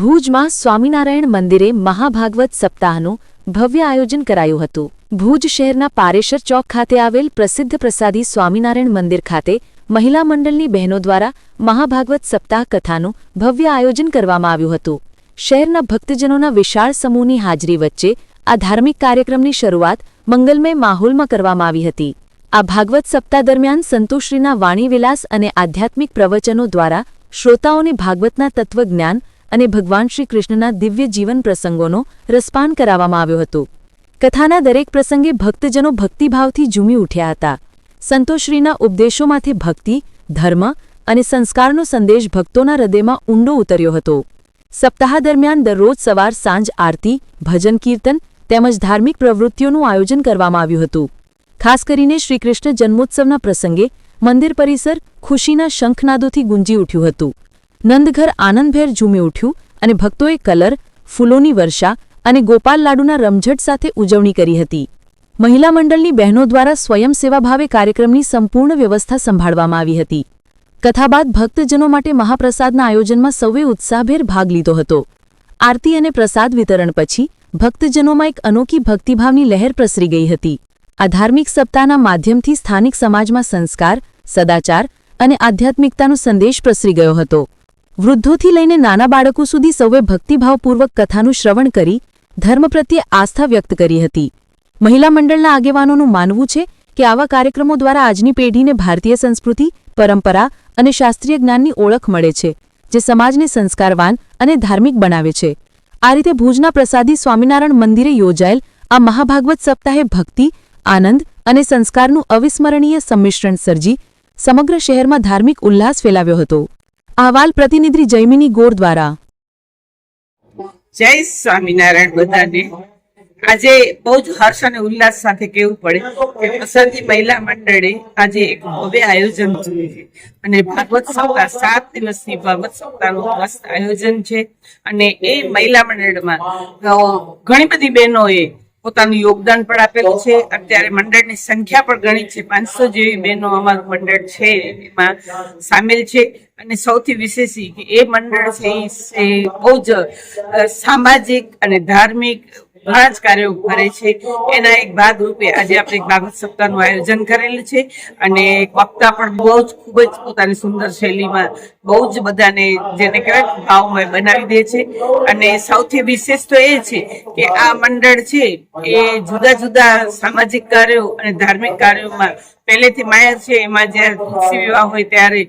ભુજમાં સ્વામિનારાયણ મંદિરે મહાભાગવત સપ્તાહનું ભવ્ય આયોજન કરાયું હતું. ભુજ શહેરના પારેશર ચોક ખાતે આવેલ પ્રસિદ્ધ પ્રસાદી સ્વામિનારાયણ મંદિર ખાતે મહિલા મંડળની બહેનો દ્વારા મહાભાગવત સપ્તાહ કથાનું ભવ્ય આયોજન કરવામાં આવ્યું હતું. શહેરના ભક્તજનોના વિશાળ સમૂહની હાજરી વચ્ચે આ ધાર્મિક કાર્યક્રમની શરૂઆત મંગલમય માહોલમાં કરવામાં આવી હતી. આ ભાગવત સપ્તાહ દરમિયાન સંતોશ્રીના વાણીવિલાસ અને આધ્યાત્મિક પ્રવચનો દ્વારા શ્રોતાઓને ભાગવતના તત્વજ્ઞાન અને ભગવાન શ્રી કૃષ્ણના દિવ્ય જીવન પ્રસંગોનો રસપાન કરાવવામાં આવ્યો હતો. કથાના દરેક પ્રસંગે ભક્તજનો ભક્તિભાવથી ઝૂમી ઉઠ્યા હતા. સંતોશ્રીના ઉપદેશોમાંથી ભક્તિ, ધર્મ અને સંસ્કારનો સંદેશ ભક્તોના હૃદયમાં ઊંડો ઉતર્યો હતો. સપ્તાહ દરમિયાન દરરોજ સવાર સાંજ આરતી, ભજન કીર્તન તેમજ ધાર્મિક પ્રવૃત્તિઓનું આયોજન કરવામાં આવ્યું હતું. ખાસ કરીને શ્રીકૃષ્ણ જન્મોત્સવના પ્રસંગે મંદિર પરિસર ખુશીના શંખનાદોથી ગુંજી ઉઠ્યું હતું. નંદઘર આનંદભેર ઝૂમી ઉઠ્યું અને ભક્તોએ કલર, ફૂલોની વર્ષા અને ગોપાલ લાડુના રમઝટ સાથે ઉજવણી કરી હતી. મહિલા મંડળની બહેનો દ્વારા સ્વયંસેવા ભાવે કાર્યક્રમની સંપૂર્ણ વ્યવસ્થા સંભાળવામાં આવી હતી. કથા બાદ ભક્તજનો માટે મહાપ્રસાદના આયોજનમાં સૌએ ઉત્સાહભેર ભાગ લીધો હતો. આરતી અને પ્રસાદ વિતરણ પછી ભક્તજનોમાં એક અનોખી ભક્તિભાવની લહેર પ્રસરી ગઈ હતી. આ ધાર્મિક સપ્તાહના માધ્યમથી સ્થાનિક સમાજમાં સંસ્કાર, સદાચાર અને આધ્યાત્મિકતાનો સંદેશ પ્રસરી ગયો હતો. વૃદ્ધોથી લઈને નાના બાળકો સુધી સૌએ ભક્તિભાવપૂર્વક કથાનું શ્રવણ કરી, ધર્મ પ્રત્યે આસ્થા વ્યક્ત કરી હતી. મહિલા મંડળના આગેવાનોનું માનવું છે કે આવા કાર્યક્રમો દ્વારા આજની પેઢીને ભારતીય સંસ્કૃતિ, પરંપરા અને શાસ્ત્રીય જ્ઞાનની ઓળખ મળે છે, જે સમાજને સંસ્કારવાન અને ધાર્મિક બનાવે છે. આ રીતે ભુજના પ્રસાદી સ્વામિનારાયણ મંદિરે યોજાયેલ આ મહાભાગવત સપ્તાહે ભક્તિ, આનંદ અને સંસ્કારનું અવિસ્મરણીય સંમિશ્રણ સર્જી સમગ્ર શહેરમાં ધાર્મિક ઉલ્લાસ ફેલાવ્યો હતો. અહેવાલ પ્રતિનિધિ જૈમિની ગોર દ્વારા. જય સ્વામિનારાયણ બધાને. આજે બહુ જ હર્ષ અને ઉલ્લાસ સાથે કેવું પડે કે પ્રસાદી મહિલા મંડળે આજે એક ભવ્ય આયોજન છે. અને ભાગવત સપ્તાહ સાત દિવસની ભાગવત સપ્તાહનું મસ્ત આયોજન છે. અને એ મહિલા મંડળમાં ઘણી બધી બહેનોએ પોતાનું યોગદાન પણ આપેલું છે. અત્યારે મંડળની સંખ્યા પણ ઘણી છે. પાંચસો જેવી બહેનો અમારું મંડળ છે. એમાં સામેલ છે. અને સૌથી વિશેષ એ મંડળ છે એ બહુ જ સામાજિક અને ધાર્મિક ઘણા કાર્યો કરે છે. એના એક ભાગ રૂપે આજે આપણે એક ભાગવત સપ્તાહનું આયોજન કરેલું છે અને વક્તા પણ બહુ જ ખૂબ જ પોતાની સુંદર શૈલીમાં બહુ જ બધાને જેને કહેવાય ભાવમય બનાવી દે છે. અને સૌથી વિશેષ તો એ છે કે આ મંડળ છે એ જુદા જુદા સામાજિક કાર્યો અને ધાર્મિક કાર્યોમાં પહેલેથી માયર છે, એમાં જ્યારે તુલસી વિવાહ હોય ત્યારે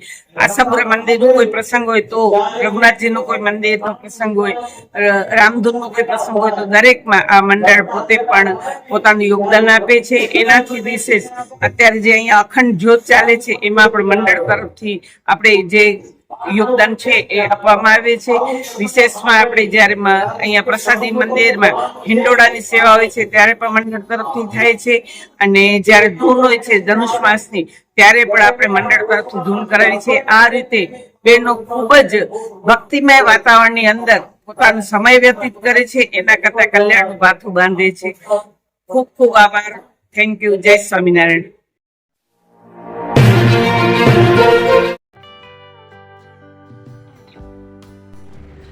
આશાપુરા મંદિરનું કોઈ પ્રસંગ હોય તો રઘુનાથજીનો કોઈ મંદિરનો પ્રસંગ હોય રામધૂનનો કોઈ પ્રસંગ હોય તો દરેકમાં આ મંડળ પોતે પણ પોતાનું યોગદાન આપે છે. એનાથી વિશેષ અત્યારે જે અહીંયા અખંડ જ્યોત ચાલે છે, એમાં પણ મંડળ તરફથી આપણે જે યોગદાન છે એ આપવામાં આવે છે. વિશેષમાં આપણે જ્યારે અહીંયા પ્રસાદી મંદિરમાં હિંડોળાની સેવા હોય છે, ત્યારે પણ મંડળ તરફથી થાય છે. અને જ્યારે ધૂન હોય છે, ધનુષ માસની, ત્યારે પણ આપણે મંડળ તરફથી ધૂન કરાવી છે. આ રીતે બેનો ખૂબ જ ભક્તિમય વાતાવરણની અંદર પોતાનો સમય વ્યતીત કરે છે. એના કરતા કલ્યાણનું ભાથું બાંધે છે. ખૂબ ખૂબ આભાર. થેન્ક યુ જય સ્વામિનારાયણ.